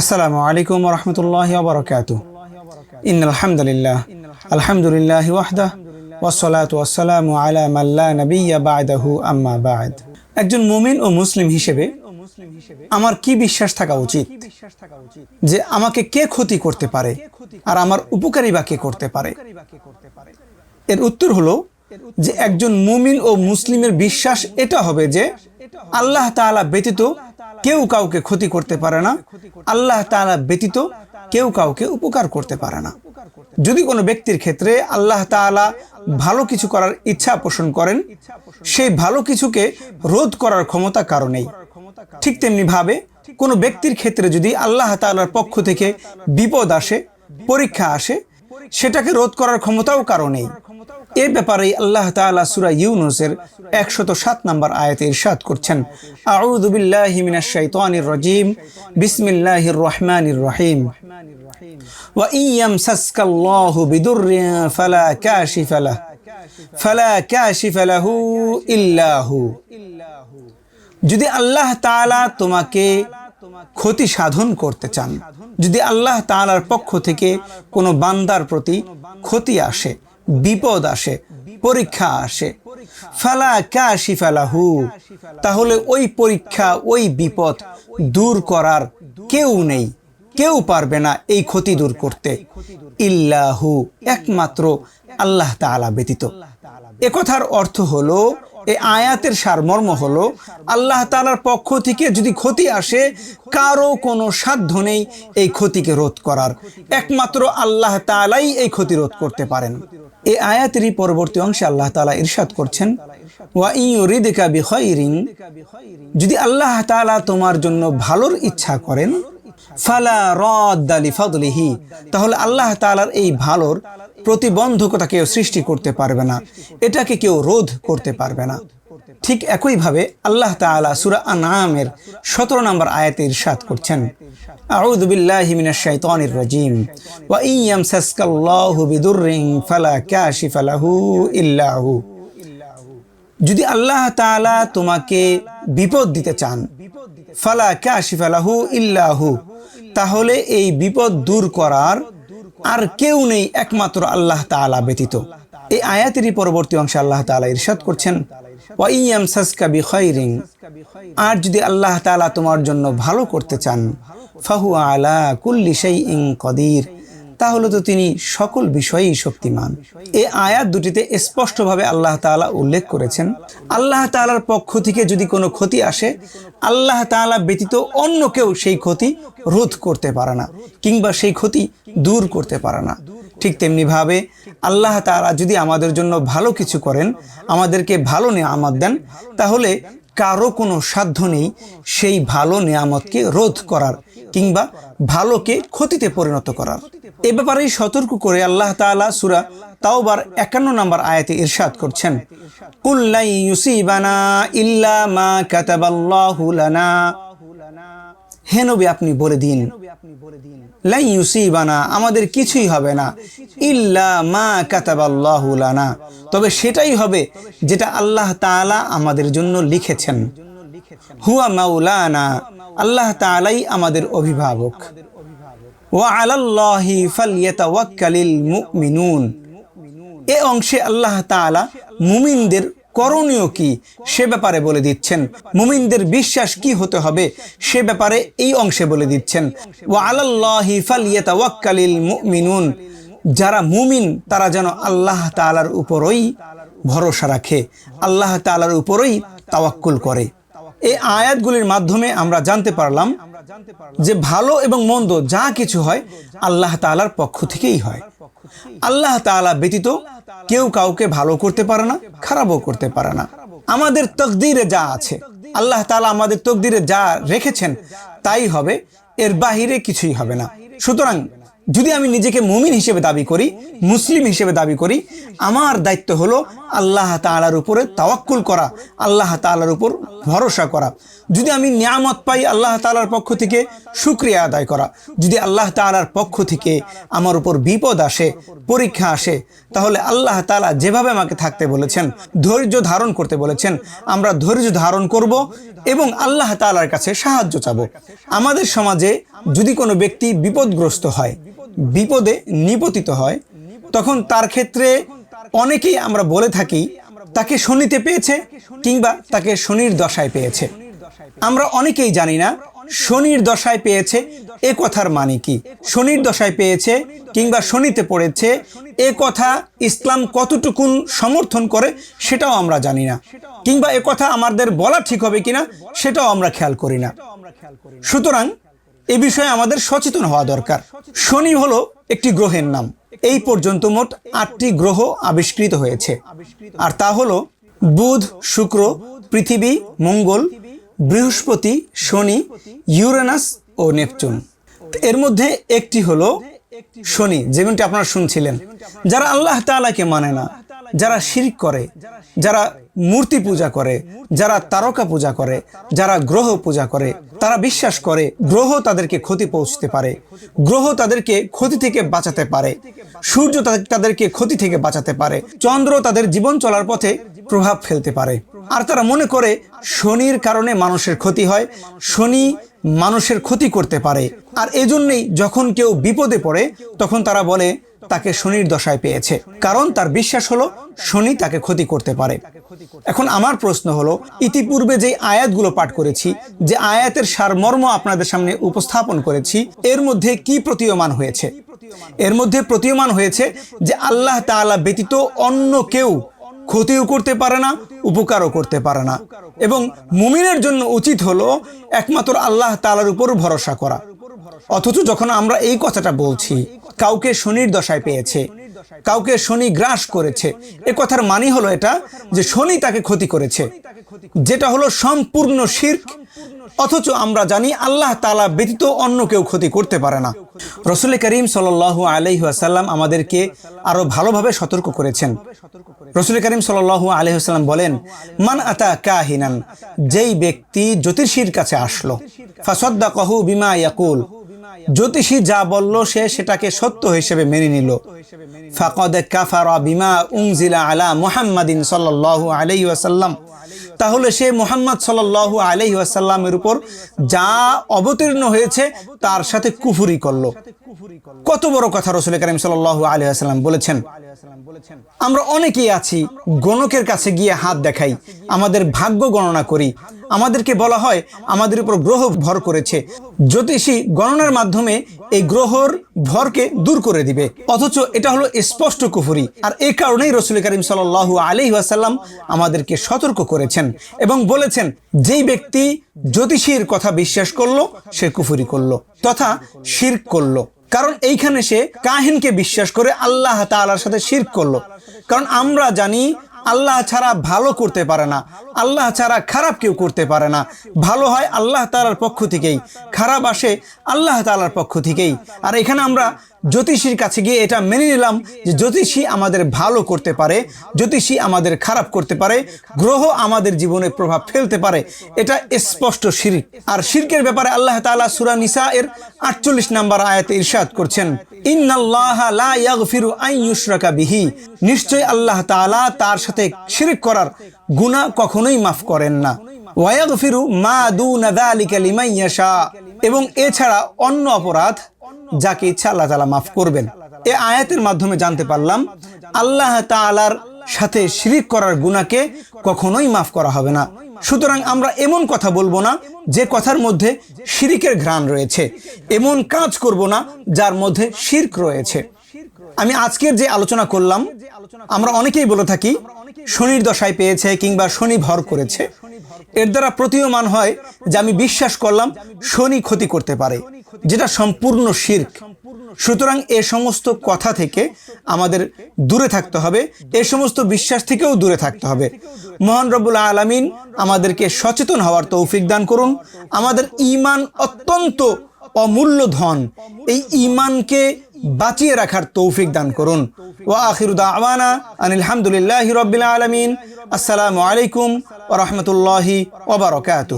আসসালামু আলাইকুম রহমতুল্লাহ বরকাত ইন আলহামদুলিল্লাহ আলহামদুলিল্লাহ ওয়াহদা ওয়াসসালাতু ওয়াসসালামু আলা মাল্লা নাবিয়্যা বা'দাহু আম্মা বা'দ। একজন মুমিন ও মুসলিম হিসেবে আমার কি বিশ্বাস থাকা উচিত? যে আমাকে কে ক্ষতি করতে পারে আর আমার উপকারী বা কে করতে পারে? এর উত্তর হলো যে একজন মুমিন ও মুসলিমের বিশ্বাস এটা হবে যে আল্লাহ তাআলা ব্যতীত কেউ কাউকে ক্ষতি করতে পারে না। আল্লাহ তাআলা ব্যতীত কেউ কাউকে উপকার করতে পারে না। যদি কোনো ব্যক্তির ক্ষেত্রে আল্লাহ তাআলা ভালো কিছু করার ইচ্ছা পোষণ করেন, সেই ভালো কিছুকে রোধ করার ক্ষমতা কারণেই ঠিক তেমনি ভাবে কোনো ব্যক্তির ক্ষেত্রে যদি আল্লাহ তাআলার পক্ষ থেকে বিপদ আসে, পরীক্ষা আসে সেটাকে রোধ করার ক্ষমতাও কারণেই এ ব্যাপারে আল্লাহ তাআলা সূরা ইউনুসের 107 নম্বর আয়াতে ইরশাদ করছেন। আউযু বিল্লাহি মিনাশ শাইতানির রাজিম। বিসমিল্লাহির রহমানির রহিম। কাশিফা লাহ। ফালা কাশিফা লাহু ইল্লা হু যদি আল্লাহ তাআলা তোমাকে ক্ষতি সাধন করতে চান। যদি আল্লাহ তাআলার পক্ষ থেকে কোনো বান্দার প্রতি ক্ষতি আসে, বিপদ আসে, পরীক্ষা আসে, ফালা কাশি ফালাহু তাহলে ওই পরীক্ষা, ওই বিপদ দূর করার কেউ নেই। কেউ পারবে না এই ক্ষতি দূর করতে। ইল্লাহু, একমাত্র আল্লাহ তাআলা ব্যতীত। একথার অর্থ হলো এই আয়াতের সারমর্ম হলো, আল্লাহ তালার পক্ষ থেকে যদি ক্ষতি আসে, কারও কোনো সাধ্য নেই এই ক্ষতিকে রোধ করার। একমাত্র আল্লাহ তালাই এই ক্ষতি রোধ করতে পারেন। এই আয়াতেরই পরবর্তী অংশে আল্লাহ তালা ইরশাদ করছেন যদি আল্লাহ তাআলা তোমার জন্য ভালোর ইচ্ছা করেন, ফালা রদ্দালি ফদলিহি তাহলে আল্লাহ তাআলার এই ভালোর প্রতিবন্ধকতা কেউ সৃষ্টি করতে পারবে না। এটাকে কেউ রোধ করতে পারবে না। ঠিক একইভাবে আল্লাহ তাআলা সূরা আনআমের 17 নম্বর আয়াতে ইরশাদ করছেন, আউযু বিল্লাহি মিনাশ শাইতানির রাজিম, ওয়া ইয়ামসাসকাল্লাহু বিদুররিন ফালা কাশিফা লাহু ইল্লা হু। যদি আল্লাহ তাআলা তোমাকে বিপদ দিতে চান, ফালা কাশিফা লাহু ইল্লা হু, তাহলে এই বিপদ দূর করার আর কেউ নেই একমাত্র আল্লাহ তালা ব্যতীত। এই আয়াতেরই পরবর্তী অংশে আল্লাহ তালা ইরশাদ করছেন ওয়া ইয়ামসাসকা বিখাইরিন আর যদি আল্লাহ তাআলা তোমার জন্য ভালো করতে চান ফাহু আলা কুল্লি শাইইন কদির তাহলে তো তিনি সকল বিষয়েই শক্তিমান। এ আয়াত দুটিতে স্পষ্টভাবে আল্লাহ তাআলা উল্লেখ করেছেন, আল্লাহ তাআলার পক্ষ থেকে যদি কোনো ক্ষতি আসে, আল্লাহ তাআলা ব্যতীত অন্য কেউ সেই ক্ষতি রোধ করতে পারে না, কিংবা সেই ক্ষতি দূর করতে পারে না। ঠিক তেমনি ভাবে আল্লাহ তাআলা যদি আমাদের জন্য ভালো কিছু করেন, আমাদেরকে ভালো নিয়ামত দেন, তাহলে কারও কোনো সাধ্য নেই সেই ভালো নিয়ামতকে রোধ করার। কিংবা ভালোকে ক্ষতিতে পরিণত করার। এ ব্যাপারে সতর্ক করে আল্লাহ তাআলা সূরা তাওবার 51 নম্বর আয়াতে ইরশাদ করছেন। কুল্লাই ইউসিবানা ইল্লা মা কাতাবাল্লাহু লানা। হে নবী, আপনি বলে দিন। লাই ইউসিবানা, আমাদের কিছুই হবে না। ইল্লা মা কাতাবাল্লাহু লানা। তবে সেটাই হবে যেটা আল্লাহ তাআলা আমাদের জন্য লিখেছেন। হুয়া মাওলানা, আল্লাহ তাআলাই আমাদের অভিভাবক। ওয়া আলাল্লাহি ফালইয়াতাওয়াক্কালিল মুমিনুন। এ অংশে আল্লাহ তাআলা মুমিনদের করণীয় কি সে ব্যাপারে বলে দিচ্ছেন। মুমিনদের বিশ্বাস কি হতে হবে সে ব্যাপারে এই অংশে বলে দিচ্ছেন। ওয়া আলাল্লাহি ফালইয়াতাওয়াক্কালিল মুমিনুন। যারা মুমিন, তারা যেন আল্লাহ তাআলার উপরই ভরসা রাখে, আল্লাহ তাআলার উপরই তাওয়াক্কুল করে। এই আয়াতগুলির মাধ্যমে আমরা জানতে পারলাম যে ভালো এবং মন্দ যা কিছু হয়, আল্লাহ তাআলার পক্ষ থেকেই হয়। আল্লাহ তাআলা ব্যতীত কেউ কাউকে ভালো করতে পারে না, খারাপও করতে পারে না। আমাদের তকদিরে যা আছে, আল্লাহ তাআলা আমাদের তকদিরে যা রেখেছেন, তাই হবে, এর বাহিরে কিছুই হবে না। সুতরাং যদি আমি নিজেকে মুমিন হিসেবে দাবি করি, মুসলিম হিসেবে দাবি করি, আমার দায়িত্ব হলো আল্লাহ তাআলার উপরে তাওয়াক্কুল করা, আল্লাহ তাআলার উপর ভরসা করা। যদি আমি নিয়ামত পাই আল্লাহ তালার পক্ষ থেকে, শুক্রিয়া আদায় করা। যদি আল্লাহ তাআলার পক্ষ থেকে আমার উপর বিপদ আসে, পরীক্ষা আসে, তাহলে আল্লাহ তাআলা যেভাবে আমাকে থাকতে বলেছেন, ধৈর্য ধারণ করতে বলেছেন, আমরা ধৈর্য ধারণ করব এবং আল্লাহ তালার কাছে সাহায্য চাবো। আমাদের সমাজে যদি কোনো ব্যক্তি বিপদগ্রস্ত হয় বিপদে নিপতিত হয়, তখন তার ক্ষেত্রে অনেকেই আমরা বলে থাকি, তাকে শনিতে পেয়েছে কিংবা তাকে শনির দশায় পেয়েছে। আমরা অনেকেই জানি না, শনির দশায় পেয়েছে এ কথার মানে কি? শনির দশায় পেয়েছে কিংবা শনিতে পড়েছে এ কথা ইসলাম কতটুকুন সমর্থন করে সেটাও আমরা জানি না। কিংবা এ কথা আমাদের বলা ঠিক হবে কিনা সেটাও আমরা খেয়াল করি না। সুতরাং এ বিষয়ে আমাদের সচেতন হওয়া দরকার। শনি হলো একটি গ্রহের নাম। এই পর্যন্ত মোট আটটি গ্রহ আবিষ্কৃত হয়েছে। আর তা হলো বুধ, শুক্র, পৃথিবী, মঙ্গল, বৃহস্পতি, শনি, ইউরেনাস ও নেপচুন। এর মধ্যে একটি হলো শনি, যেমনটি আপনারা শুনছিলেন। যারা আল্লাহ তাআলাকে মানে না, যারা শিরিক করে, যারা মূর্তি পূজা করে, যারা তারকা পূজা করে, যারা গ্রহ পূজা করে, তারা বিশ্বাস করে গ্রহ তাদেরকে ক্ষতি পৌঁছতে পারে, গ্রহ তাদেরকে ক্ষতি থেকে বাঁচাতে পারে, সূর্য তাদেরকে ক্ষতি থেকে বাঁচাতে পারে, চন্দ্র তাদের জীবন চলার পথে প্রভাব ফেলতে পারে। আর তারা মনে করে শনির কারণে মানুষের ক্ষতি হয়, শনি মানুষের ক্ষতি করতে পারে। আর এজন্যই যখন কেউ বিপদে পড়ে, তখন তারা বলে তাকে শনির দশায় পেয়েছে। কারণ তার বিশ্বাস হলো, শনি তাকে ক্ষতি করতে পারে। এখন আমার প্রশ্ন হলো, ইতিপূর্বে যে আয়াতগুলো পাঠ করেছি, যে আয়াতের সারমর্ম আপনাদের সামনে উপস্থাপন করেছি, এর মধ্যে কি প্রতীয়মান হয়েছে? এর মধ্যে প্রতীয়মান হয়েছে যে আল্লাহ তাআলা ব্যতীত অন্য কেউ ক্ষতিও করতে পারে না, উপকারও করতে পারে না। এবং মুমিনের জন্য উচিত হলো একমাত্র আল্লাহ তালার উপর ভরসা করা। অথচ যখন আমরা এই কথাটা বলছি কাউকে শনির দশায় পেয়েছে, কাউকে শনি গ্রাস করেছে। এ কথার মানে হলো এটা যে শনি তাকে ক্ষতি করেছে। যেটা হলো সম্পূর্ণ শির্ক, অথচ আমরা জানি আল্লাহ তালা ব্যতীত অন্য কেউ ক্ষতি করতে পারে না। রসুল করিম সাল আলহি আসাল্লাম আমাদেরকে আরও ভালোভাবে সতর্ক করেছেন। রসুল করিম সাল আলহি আসাল্লাম বলেন, মান আতা কাহিনান, যেই ব্যক্তি জ্যোতিষীর কাছে আসলো ফাসদ্দা কহু বিমা ইয়াকুল জ্যোতিষী যা বলল, সে সেটাকে সত্য হিসেবে মেনে নিল। ফাকদ কাফারা বিমা উংজিলা আলা মুহাম্মাদিন সাল্লাল্লাহু আলাইহি ওয়াসাল্লাম। তাহলে সে মুহাম্মদ সাল্লাল্লাহু আলাইহি ওয়াসাল্লামের উপর যা অবতীর্ণ হয়েছে তার সাথে কুফুরি করল। কত বড় কথা রসুল করিম সাল্লাল্লাহু আলাইহি ওয়াসাল্লাম বলেছেন, আমরা অনেকেই আছি, গণকের কাছে গিয়ে হাত দেখাই, আমাদের ভাগ্য গণনা করি। আমাদেরকে বলা হয়, আমাদের উপর গ্রহ ভর করেছে। জ্যোতিষী গণনার মাধ্যমে এই গ্রহর ভরকে দূর করে দিবে। অথচ এটা হলো স্পষ্ট কুফুরি। আর এই কারণেই রসুল করিম সাল আলি ওয়াসাল্লাম আমাদেরকে সতর্ক করেছেন এবং বলেছেন যেই ব্যক্তি জ্যোতিষীর কথা বিশ্বাস করল, সে কুফুরি করল তথা শির্ক করল। কারণ এইখানে সে কাহিনকে বিশ্বাস করে আল্লাহ তালার সাথে শির্ক করল। কারণ আমরা জানি আল্লাহ ছাড়া ভালো করতে পারে না। আল্লাহ ছাড়া খারাপ কেউ করতে পারে না। ভালো হয় আল্লাহ তাআলার পক্ষ থেকেই। খারাপ আসে আল্লাহ তাআলার পক্ষ থেকেই। আর এখানে আমরা জ্যোতিষীর কাছে গিয়ে এটা মেনে নিলাম যে জ্যোতিষী আমাদের ভালো করতে পারে, জ্যোতিষী আমাদের খারাপ করতে পারে, গ্রহ আমাদের জীবনে প্রভাব ফেলতে পারে। এটা স্পষ্ট শিরিক। আর শিরকের ব্যাপারে আল্লাহ তাআলা সূরা নিসা এর আটচল্লিশ নম্বর আয়াতে ইরশাদ করছেন, ইন্নাল্লাহা লা ইয়াগফিরু বিহি। নিশ্চয় আল্লাহ তাআলা তার সাথে শিরক করার গুনাহ কখনোই মাফ করেন না। ওয়ায়াগফিরু মা দুনা যালিকা এবং এছাড়া অন্য অপরাধ যাকে ইচ্ছা আল্লাহ তাআলা মাফ করবেন। এ আয়াতের মাধ্যমে জানতে পারলাম, আল্লাহ তাআলার সাথে শিরিক করার গুনাহকে কখনোই মাফ করা হবে না। সুতরাং আমরা এমন কথা বলব না যে কথার মধ্যে শিরিকের ঘ্রাণ রয়েছে। এমন কাজ করব না যার মধ্যে শির্ক রয়েছে। আমি আজকের যে আলোচনা করলাম, আমরা অনেকেই বলে থাকি শনির দশায় পেয়েছে কিংবা শনি ভর করেছে। এর দ্বারা প্রতীয়মান হয় যে আমি বিশ্বাস করলাম শনি ক্ষতি করতে পারে, যেটা সম্পূর্ণ শির্ক। সুতরাং এ সমস্ত কথা থেকে আমাদের দূরে থাকতে হবে, এ সমস্ত বিশ্বাস থেকেও দূরে থাকতে হবে। মহান রব্বুল আলমিন আমাদেরকে সচেতন হওয়ার তৌফিক দান করুন। আমাদের ইমান অত্যন্ত অমূল্য ধন। এই ইমানকে বাঁচিয়ে রাখার তৌফিক দান করুন। ও আখিরু দাওয়ানা আনিল হামদুলিল্লাহি আলমিন। আসসালামু আলাইকুম ও রহমতুল্লাহি ওবরকাত